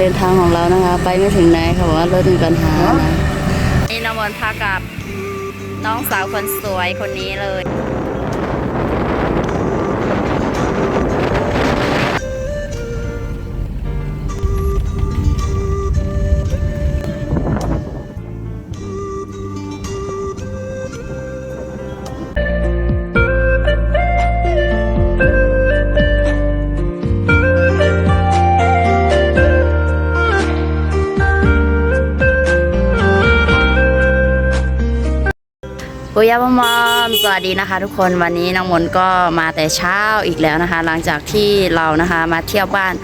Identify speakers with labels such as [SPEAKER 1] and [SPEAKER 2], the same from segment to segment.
[SPEAKER 1] เดินทางของเรานะคะ ไปไม่ถึงไหนค่ะว่ารถมีปัญหานะนี่น้ำมนพากับน้องสาวคนสวยคนนี้เลย ปุยยาพมอมสวัสดีนะคะ ทุกคนวันนี้น้องมนก็มาแต่เช้าอีกแล้วนะคะ หลังจากที่เรานะคะมาเที่ยวบ้าน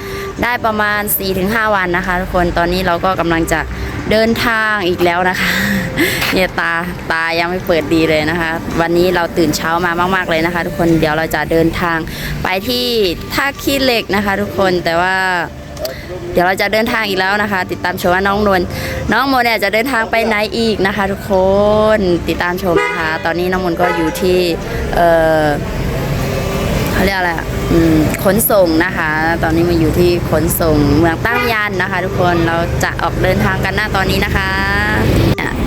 [SPEAKER 1] ได้ประมาณ 4-5 วันนะคะ ทุกคนตอนนี้เราก็กำลังจะเดินทางอีกแล้วนะคะเนี่ยตาตายังไม่เปิดดีเลยนะคะ วันนี้เราตื่นเช้ามามาก ๆเลยนะคะ ทุกคนเดี๋ยวเราจะเดินทางไปที่ท่าขี้เหล็กนะคะ ทุกคนแต่ว่า เดี๋ยวเราจะเดินทางอีกแล้วนะคะ ติดตามชมว่าน้องนวลน้องโมเนี่ยจะเดินทางไปไหนอีกนะคะ ทุกคนติดตามชมนะคะ ตอนนี้น้องมนก็อยู่ที่เออเขาเรียกอะไรอะอืมขนส่งนะคะ ตอนนี้มาอยู่ที่ขนส่งเมืองตั้งยันนะคะ ทุกคนเราจะออกเดินทางกันหน้าตอนนี้นะคะ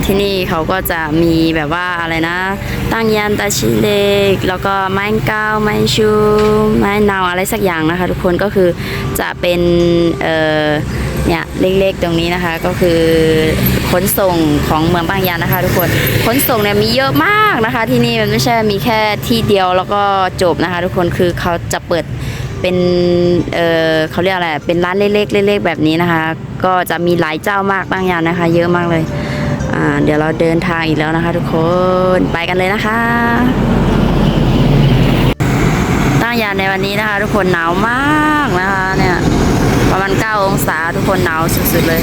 [SPEAKER 1] ที่นี่เขาก็จะมีแบบว่าอะไรนะ ตั้งยันตาชิเล็กแล้วก็ไม้เก้าไม้ชูไม้นาวอะไรสักอย่างนะคะ ทุกคนก็คือจะเป็นเอ่อเนี่ยเล็กๆตรงนี้นะคะก็คือขนส่งของเมืองบางยานนะคะ ทุกคนขนส่งเนี่ยมีเยอะมากนะคะ ที่นี่มันไม่ใช่มีแค่ที่เดียวแล้วก็จบนะคะ ทุกคนคือเขาจะเปิดเป็นเออเขาเรียกอะไรเป็นร้านเล็กๆเล็กๆแบบนี้นะคะ ก็จะมีหลายเจ้ามากบางยานนะคะ เยอะมากเลย เดี๋ยวเราเดินทางอีกแล้วนะคะ ทุกคนไปกันเลยนะคะ ตั้งยานในวันนี้นะคะ ทุกคนหนาวมากนะคะเนี่ยประมาณ 9 องศาทุกคนหนาวสุดๆเลย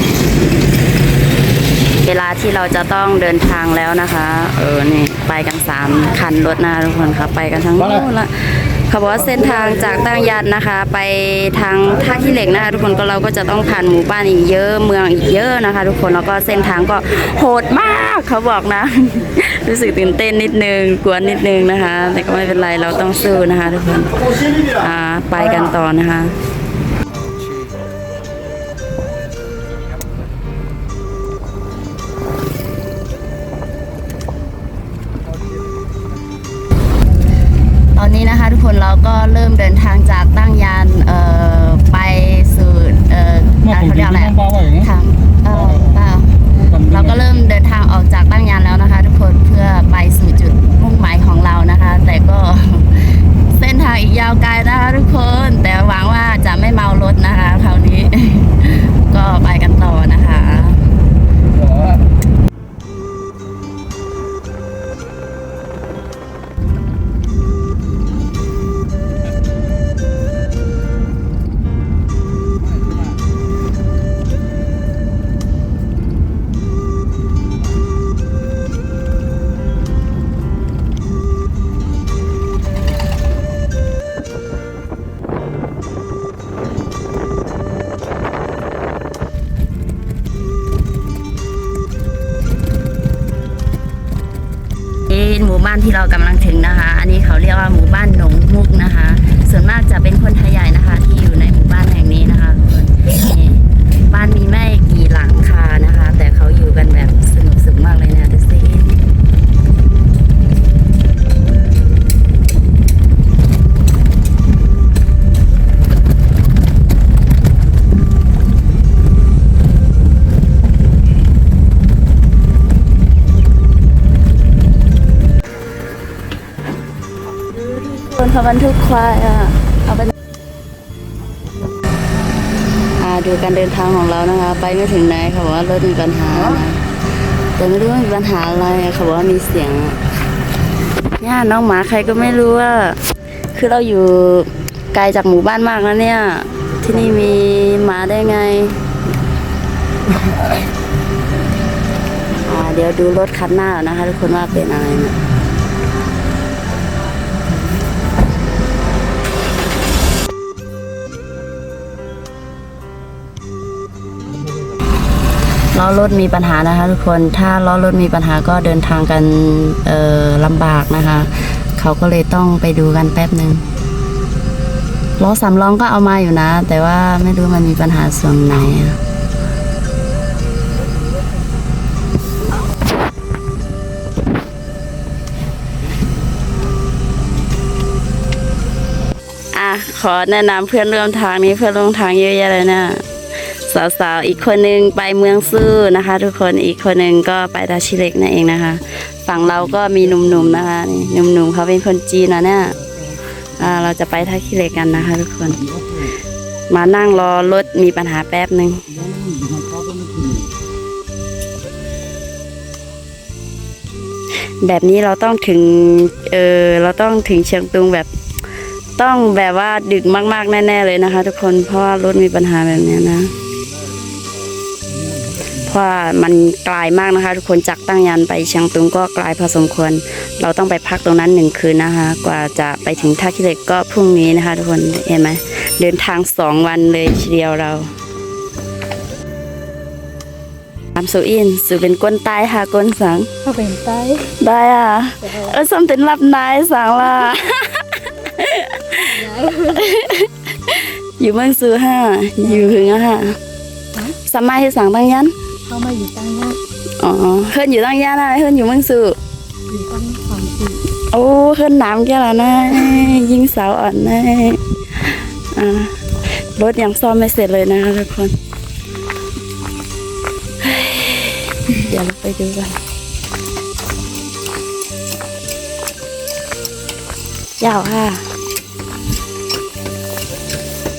[SPEAKER 1] เวลาที่เราจะต้องเดินทางแล้วนะคะ เออนี่ไปกันสามคันรถนะทุกคนครับไปกันทั้งโน้นละ เขาบอกว่าเส้นทางจากตั้งยันนะคะ ไปทางท่าขี้เหล็กนะคะ ทุกคนก็เราก็จะต้องผ่านหมู่บ้านอีกเยอะเมืองอีกเยอะนะคะ ทุกคนแล้วก็เส้นทางก็โหดมากเขาบอกนะ รู้สึกตื่นเต้นนิดนึงกลัวนิดนึงนะคะ แต่ก็ไม่เป็นไรเราต้องสู้นะคะ ทุกคนอ่าไปกันต่อนะคะ บรรทุกควายอะเอาไปดูการเดินทางของเรานะคะ ไปไม่ถึงไหนเขาบว่ารถมีปัญหานะแต่ไม่รู้ว่ามีปัญหาอะไรอะเขาบว่ามีเสียงเนี่ยน้องหมาใครก็ไม่รู้ว่า คือเราอยู่ไกลจากหมู่บ้านมากนะเนี่ย ที่นี่มีหมาได้ไงเดี๋ยวดูรถคันหน้านนะคะทุกคนว่าเป็นอะไรนะ ล้อรถมีปัญหานะคะ ทุกคนถ้าล้อรถมีปัญหาก็เดินทางกันลำบากนะคะ เขาก็เลยต้องไปดูกันแป๊บหนึ่งล้อสามล้อก็เอามาอยู่นะ แต่ว่าไม่รู้มันมีปัญหาส่วนไหนขอแนะนำเพื่อนร่วมทางนี้เพื่อนร่วมทางเยอะแยะเลยเนะี่ย สาวๆอีกคนนึงไปเมืองซื่อนะคะ ทุกคนอีกคนนึงก็ไปตาชิเล็กนั่นเองนะคะ ฝั่งเราก็มีหนุ่มๆนะคะนี่หนุ่มๆเขาเป็นคนจีนนะเนี่ยเราจะไปท่าขี้เหล็กกันนะคะ ทุกคน มานั่งรอรถมีปัญหาแป๊บหนึ่งแบบนี้เราต้องถึง เออเราต้องถึงเชียงตุงแบบ ต้องแบบว่าดึกมากๆแน่ๆเลยนะคะ ทุกคนเพราะว่ารถมีปัญหาแบบนี้นะ เพราะว่ามันไกลมากนะคะ ทุกคนจากตั้งยันไปเชียงตุงก็ไกลพอสมควร เราต้องไปพักตรงนั้นหนึ่งคืนนะคะ กว่าจะไปถึงท่าขี้เหล็กก็พรุ่งนี้นะคะ ทุกคนเห็นไหมเดินทางสองวันเลยทีเดียวเราตามสุอินสุเป็นก้นใต้ค่ะก้นสัง
[SPEAKER 2] เข้าไปใต้
[SPEAKER 1] ได้อะเออสมตินรับนายสังล่ะอยู่เมืองซูฮ่าอยู่หึงอะค่ะสมัยที่สั่งตั้งยัน
[SPEAKER 2] เข้ามาอยู่ใต้เนี่ย
[SPEAKER 1] อ๋อเฮิรนอยู่ตั้งยันอะไรเฮิรนอยู่เมืองซู
[SPEAKER 2] อยู่ตั้งสองสี่
[SPEAKER 1] โอ้เฮิรนน้ำแกแล้วนะยิงสาวอ่อนนะอ่ารถยังซ่อมไม่เสร็จเลยนะคะทุกคนเฮ้ยเดี๋ยวเราไปดูกันยาวค่ะ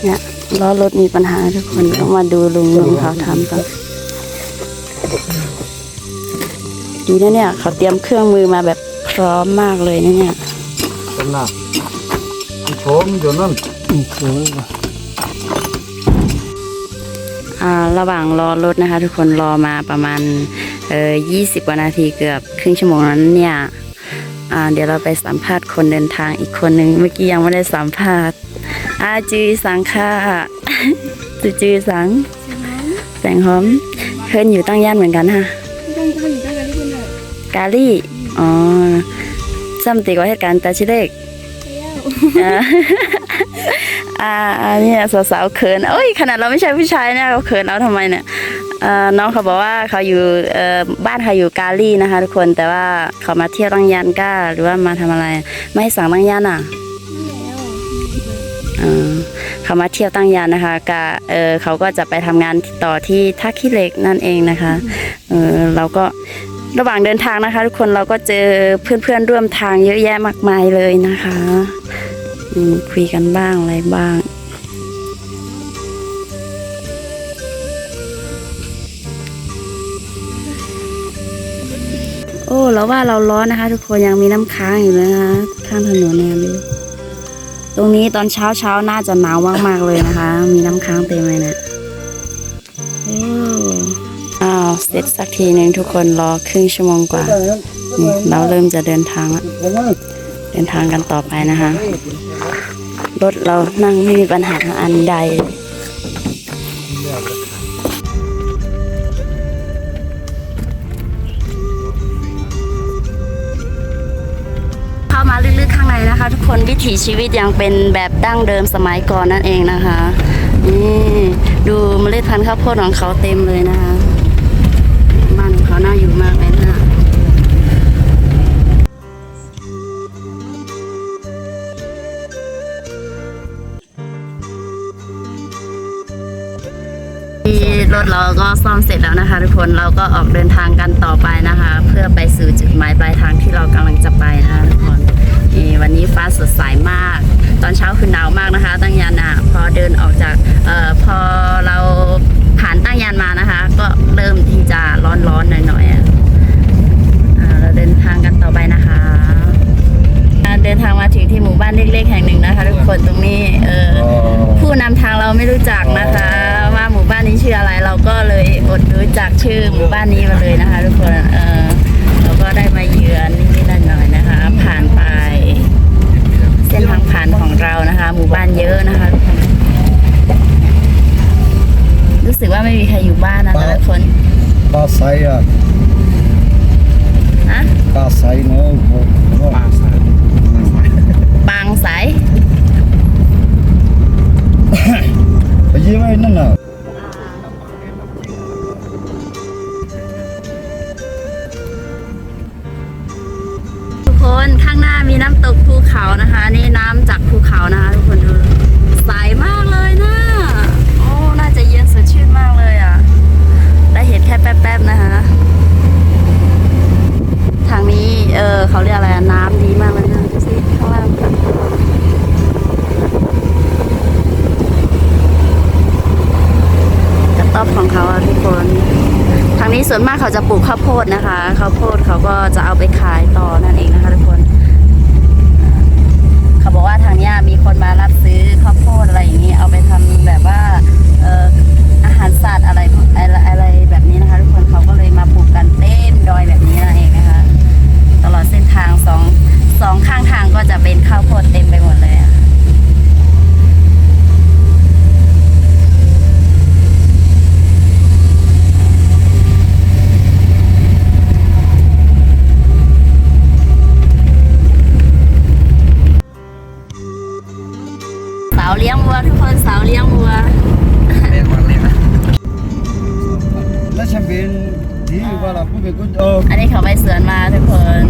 [SPEAKER 1] เนี่ยล้อรถมีปัญหาทุกคนต้องมาดูลุงลุงเขาทำก่อน ดีนะเนี่ย เขาเตรียมเครื่องมือมาแบบพร้อมมากเลยนะเนี่ย
[SPEAKER 3] เป็นน่ะผมอยู่นั่น
[SPEAKER 1] อ่าระหว่างรอรถนะคะ ทุกคนรอมาประมาณเออยี่สิบกว่านาทีเกือบครึ่งชั่วโมงนั้นเนี่ยอ่าเดี๋ยวเราไปสัมภาษณ์คนเดินทางอีกคนหนึ่งเมื่อกี้ยังไม่ได้สัมภาษณ์อาจือสังค่ะจือจือสังแสงหอม เพื่อนอยู่ตั้งย่านเหมือนกันค่ะ
[SPEAKER 2] ต้องต้องอยู่ใต้กันที่เป็นแบบ
[SPEAKER 1] กาลี่อ๋อซ้ำตีก็เหตุการณ์ตาชิเล็ก
[SPEAKER 2] เที่ยว
[SPEAKER 1] อ่าอ่าอันนี้สาวๆเขินโอ้ยขนาดเราไม่ใช่ผู้ชายเนี่ยเขาเขินเราทำไมเนี่ยเอ่อน้องเขาบอกว่าเขาอยู่เอ่อบ้านเขาอยู่กาลี่นะคะ ทุกคนแต่ว่าเขามาเที่ยวตั้งยานก้าหรือว่ามาทำอะไร ไม่ให้สั่งตั้งยานอะ
[SPEAKER 2] แล้ว
[SPEAKER 1] เออ เขามาเที่ยวตั้งยานนะคะกะเออเขาก็จะไปทำงานต่อที่ท่าขี้เหล็กนั่นเองนะคะเออเราก็ระหว่างเดินทางนะคะ ทุกคนเราก็เจอเพื่อนๆร่วมทางเยอะแยะมากมายเลยนะคะคุยกันบ้างอะไรบ้างโอ้แล้วว่าเราร้อนนะคะ ทุกคนยังมีน้ำค้างอยู่เลยนะคะข้างถนนเนี่ย ตรงนี้ตอนเช้าเช้าน่าจะหนาวมากๆเลยนะคะ มีน้ำค้างเต็มเลยเนะอ้อ้าวเสร็จสักทีหนึ่งทุกคนรอครึ่งชั่วโมงกว่าเราเริ่มจะเดินทางแล้วเดินทางกันต่อไปนะคะ รถเรานั่งไม่มีปัญหาอันใด คนวิถีชีวิตยังเป็นแบบดั้งเดิมสมัยก่อนนั่นเองนะคะนี่ดูเมล็ดพันธุ์ข้าวโพดของเขาเต็มเลยนะคะบ้านของเขาน่าอยู่มากเลยนะที่รถเราก็ซ่อมเสร็จแล้วนะคะ ทุกคนเราก็ออกเดินทางกันต่อไปนะคะ เพื่อไปสู่จุดหมายปลายทางที่เรากำลังจะไปนะคะทุกคน วันนี้ฟ้าสดใสมาก ตอนเช้าคือหนาวมากนะคะ ตั้งยานอะพอเดินออกจากเอ่อพอเราผ่านตั้งยานมานะคะ ก็เริ่มที่จะร้อนๆหน่อยๆอะอ่าเราเดินทางกันต่อไปนะคะอ่าเดินทางมาถึงที่หมู่บ้านเล็กๆแห่งหนึ่งนะคะ ทุกคนตรงนี้เออผู้นำทางเราไม่รู้จักนะคะ ว่าหมู่บ้านนี้ชื่ออะไรเราก็เลยอดรู้จักชื่อหมู่บ้านนี้มาเลยนะคะ ทุกคนเออเราก็ได้มาเยือน เรานะคะ หมู่บ้านเยอะนะคะทุกคนรู้สึกว่าไม่มีใครอยู่บ้านนะคะทุกคน
[SPEAKER 3] ปลาใสอะ
[SPEAKER 1] นะ
[SPEAKER 3] ปลาใสเนาะปลาใส
[SPEAKER 1] บางสาย
[SPEAKER 3] ไปยิ้มไอ้นั่นน่ะ
[SPEAKER 1] ทุกคนข้างหน้ามีน้ำตกภูเขานะคะ นี่น้ำจากภู เขานะคะทุกคนดูใสมากเลยนะโอ้น่าจะเย็นสดชื่นมากเลยอะได้เห็นแค่แป๊บๆนะคะ ทางนี้เออเขาเรียกอะไรน้ำดีมากเลยนะดูสิข้างล่างกระต๊อบของเขาอะทุกคนทางนี้ส่วนมากเขาจะปลูกข้าวโพดนะคะข้าวโพดเขาก็จะเอาไปขายต่อนั่นเองนะคะ ทางเนี้ยมีคนมารับซื้อข้าวโพดอะไรอย่างนี้เอาไปทำแบบว่าเอ่ออาหารสัตว์อะไรอะไรอะไรแบบนี้นะคะ ทุกคนเขาก็เลยมาปลูกกันเต็มดอยแบบนี้นั่นเองนะคะ ตลอดเส้นทางสองสองข้างทางก็จะเป็นข้าวโพดเต็มไปหมดเลยอะาวเลี้ยงวัวทุกคนสาวเลี้ยงวัว
[SPEAKER 4] เรียกวันเลยนะ
[SPEAKER 3] แล้วฉันเป็นดีว่าเราพูดเป็นคนเออ
[SPEAKER 1] อันนี้เขาไปสวนมาทุกคน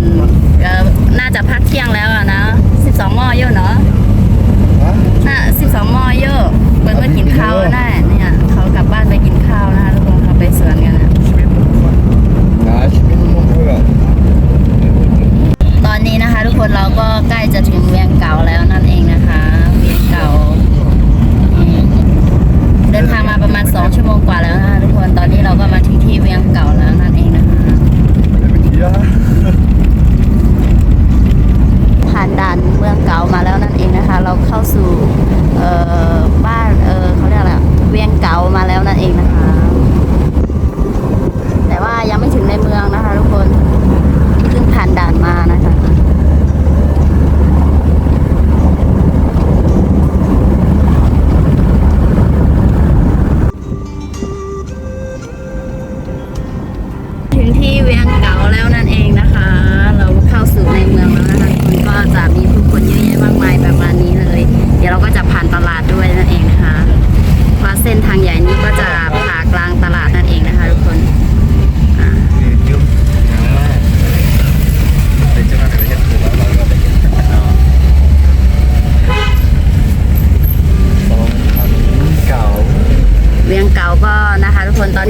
[SPEAKER 1] ก็น่าจะพักเที่ยงแล้วอะนะ12หม้อเยอะเนาะ
[SPEAKER 3] ฮะ
[SPEAKER 1] น่ะ12หม้อเยอะเปิดมากินข้าวได้เนี่ยเขากลับบ้านไปกินข้าวนะคะทุกคนเขาไปสวนกันนะ
[SPEAKER 4] ชีวิตทุกคน
[SPEAKER 3] กาชีวิตมันเพื่อ
[SPEAKER 1] ตอนนี้นะคะ ทุกคนเราก็ใกล้จะถึงเวียงเก่าแล้วนั่นเองนะคะ เวียงเก่าอืมเดินทางมา ประมาณ 2 ชั่วโมงกว่าแล้วนะคะทุกคนตอนนี้เราก็มาถึงที่เวียงเก่าแล้วนั่นเองนะคะ
[SPEAKER 3] ไม่เป็นเยอะ
[SPEAKER 1] ผ่านด่านเมืองเก่ามาแล้วนั่นเอง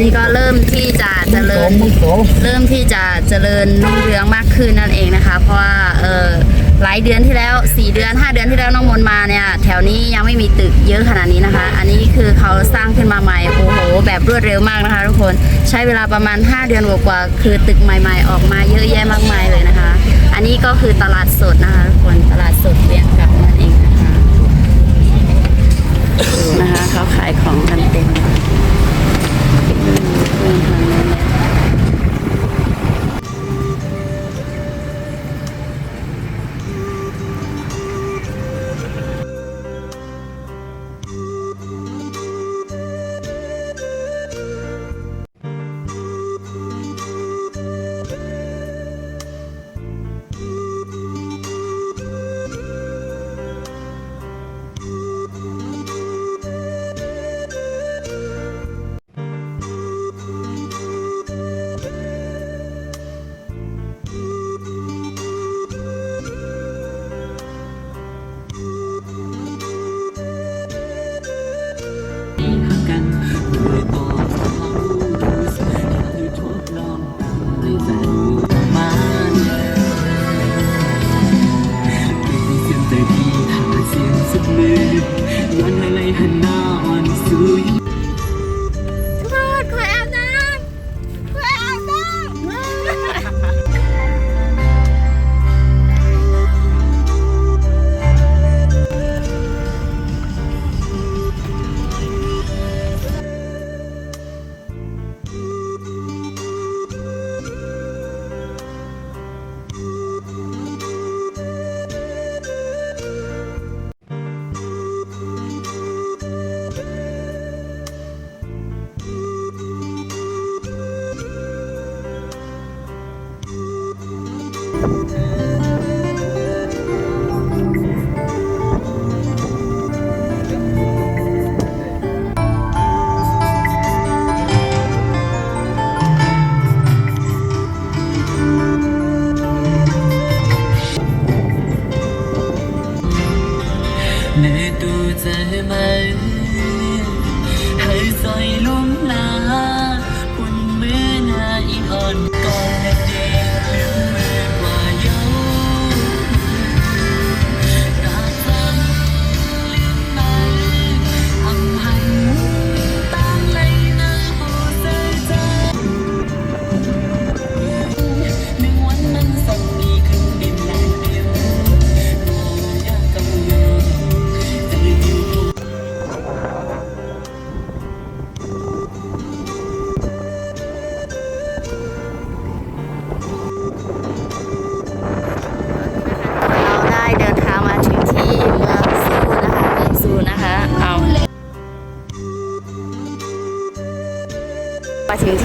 [SPEAKER 1] นตอนนี้ก็เริ่มที่จะเจริญมึ
[SPEAKER 3] งโต
[SPEAKER 1] เริ่มที่จะเจริญรุ่งเรืองมากขึ้นนั่นเองนะคะ เพราะว่าเออหลายเดือนที่แล้ว4เดือน 5 เดือนที่แล้วน้องมนต์มาเนี่ยแถวนี้ยังไม่มีตึกเยอะขนาดนี้นะคะ อันนี้คือเขาสร้างขึ้นมาใหม่โอ้โหแบบรวดเร็วมากนะคะ ทุกคนใช้เวลาประมาณ 5 เดือนกว่าๆคือตึกใหม่ๆ ออกมาเยอะแยะมากมายเลยนะคะ อันนี้ก็คือตลาดสดนะคะทุกคนตลาดสดเวียงเก่านั่นเองนะคะดูนะคะเขาขายของกันเต็ม อื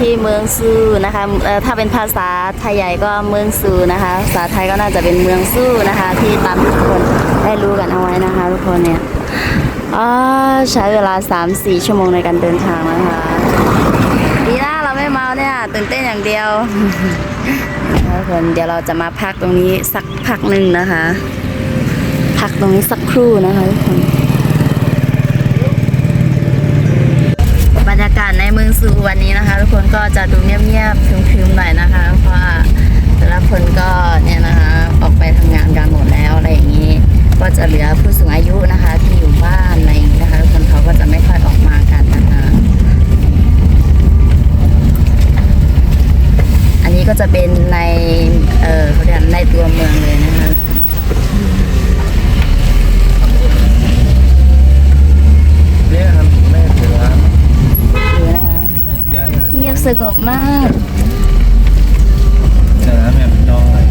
[SPEAKER 1] ที่เมืองซูนะคะถ้าเป็นภาษาไทยใหญ่ก็เมืองซูนะคะ ภาษาไทยก็น่าจะเป็นเมืองซูนะคะ ที่ตามที่ทุกคนได้รู้กันเอาไว้นะคะ ทุกคนเนี่ยใช้เวลา 3-4 ชั่วโมงในการเดินทางนะคะดีนะเราไม่เมาเนี่ยตื่นเต้นอย่างเดียวทุกคนเดี๋ยวเราจะมาพักตรงนี้สักพักหนึ่งนะคะ พักตรงนี้สักครู่นะคะทุกคน บรรยากาศในเมือง ซูวันนี้นะคะ ทุกคนก็จะดูเงียบๆครึมๆหน่อยนะคะ เพราะว่าแต่ละคนก็เนี่ยนะคะออกไปทำงานกันหมดแล้วอะไรอย่างนี้ ก็จะเหลือผู้สูงอายุนะคะ ที่อยู่บ้านอะไรอย่างนี้นะคะ ทุกคนเขาก็จะไม่ค่อยออกมากันนะคะ อันนี้ก็จะเป็นในเออเขาเรียกในตัวเมืองเลยนะคะ
[SPEAKER 4] เนี่ยครับแม่ถือร้าน
[SPEAKER 1] ดูนะคะ
[SPEAKER 4] ย้ายมา
[SPEAKER 1] เงียบ สงบมาก
[SPEAKER 4] เจอแล้วแม่น้อย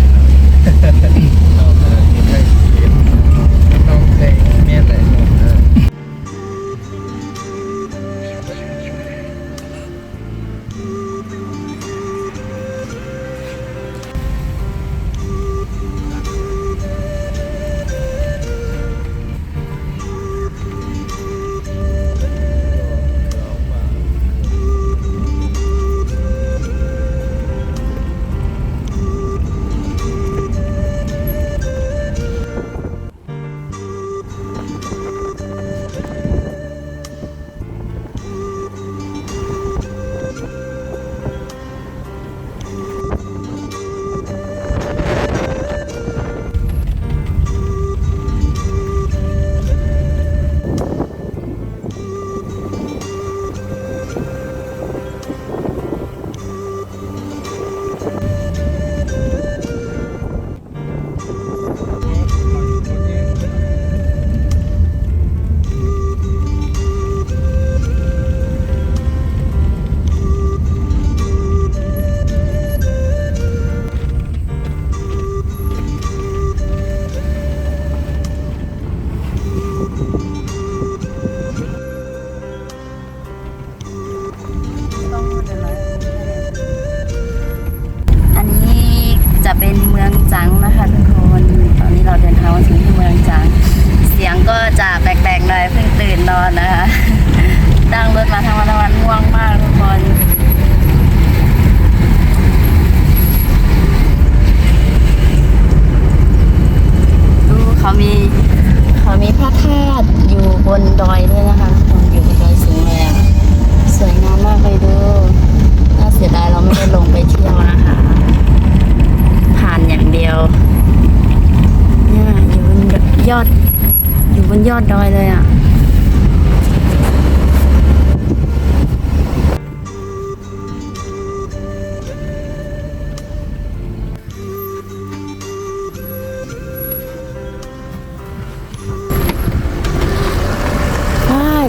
[SPEAKER 4] ด
[SPEAKER 1] ดอยเลยอะ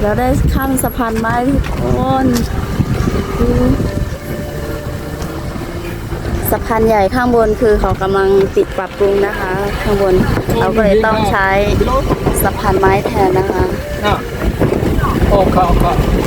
[SPEAKER 1] เราได้ข้ามสะพานไม้ทุกคนสะพานใหญ่ข้างบนคือเขากำลังปิดปรับปรุงนะคะ ข้างบนเราก็เลยต้องใช้ สะพานไม้แทนนะคะ
[SPEAKER 4] โอ้เขาเค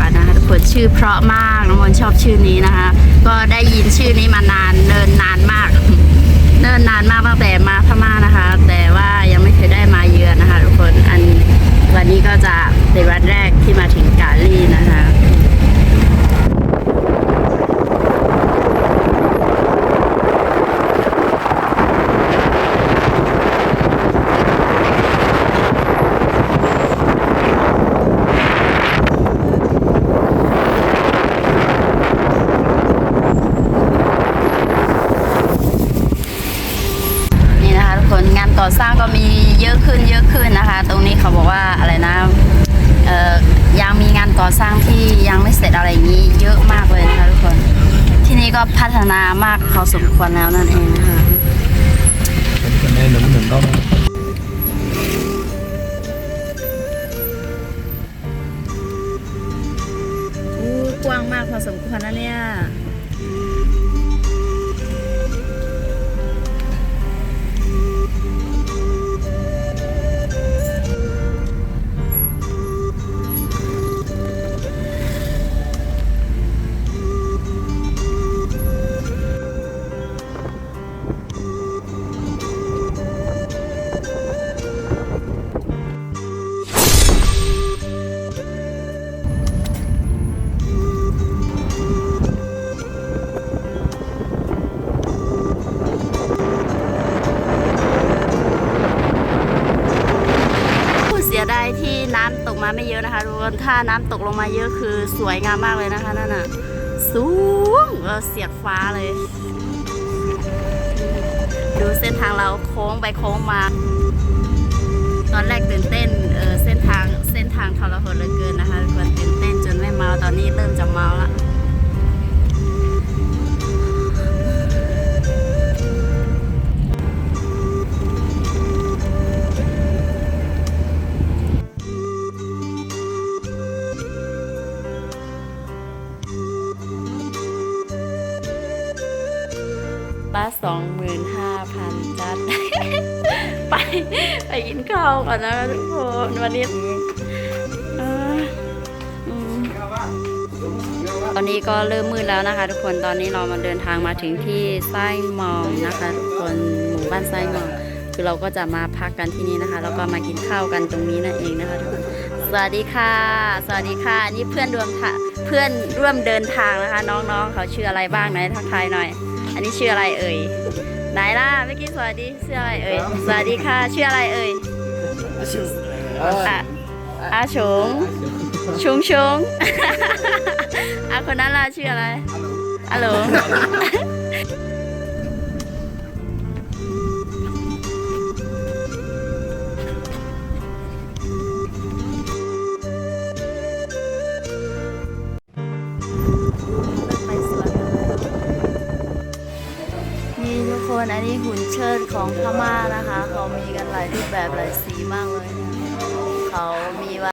[SPEAKER 1] อกกันะคะทุกคนชื่อเพราะมากน้องมนชอบชื่อนี้นะคะ ก็ได้ยินชื่อนี้มานานเนินนานมาก เนินนานมากตั้งแต่มาพม่านะคะ แต่ว่ายังไม่เคยได้มาเยือนนะคะ ทุกคนอันวันนี้ก็จะเป็นวันแรกที่มาถึงกาลีนะคะ นี่นะคะทุกคน สร้างที่ยังไม่เสร็จอะไรอย่างนี้ เยอะมากเลยนะคะทุกคน ที่นี่ ก็พัฒนามากพอสมควรแล้วนั่นเองค่ะ
[SPEAKER 4] เป็นคนได้หนุ่มหนุ่
[SPEAKER 1] นะคะน้ำน้ำตกลงมาเยอะคือสวยงามมากเลยนะคะนั่นน่ะสูงเออเสียดฟ้าเลย ดูเส้นทางเราโค้งไปโค้งมา ตอนแรกตื่นเต้นเออเส้นทางเส้นทางทรหดเหลือเกินนะคะทุกคนตื่นเต้นจนไม่เมาตอนนี้เริ่มจะเม้า ก็เริ่มมืดแล้วนะคะ ทุกคนตอนนี้เรามาเดินทางมาถึงที่ไส้มองนะคะ ทุกคนหมู่บ้านไส้มอง คือเราก็จะมาพักกันที่นี่นะคะ แล้วก็มากินข้าวกันตรงนี้นั่นเองนะคะทุกคนสวัสดีค่ะ สวัสดีค่ะนี่เพื่อนรวมทางเพื่อนร่วมเดินทางนะคะ น้องๆ เขาชื่ออะไรบ้างไหนทักทายหน่อย อันนี้ชื่ออะไรเอ่ยไหนล่ะเมื่อกี้สวัสดีชื่ออะไรเอ่ยสวัสดีค่ะชื่ออะไรเอ่ยอะอาชง ชุงชงอะคนนั้นล่ะชื่ออะไรฮัลโหลนี่ทุกคนอันนี้หุ่นเชิดของพม่านะคะ เขามีกันหลายรูปแบบหลายสีมากเลย เขามีว่า